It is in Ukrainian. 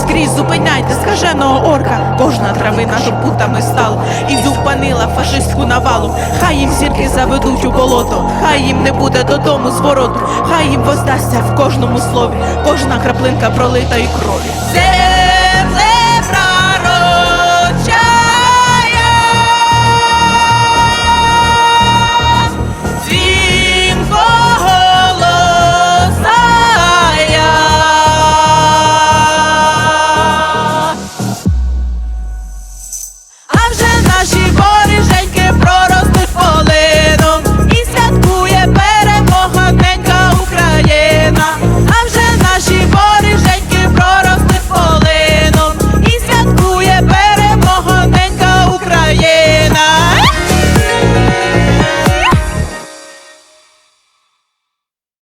Скрізь зупиняйте скаженого орка. Кожна травина щоб путами стала і зупинила фашистську навалу. Хай їм зірки заведуть у болото, хай їм не буде додому звороту, хай їм воздасться в кожному слові, кожна краплинка пролита і крові.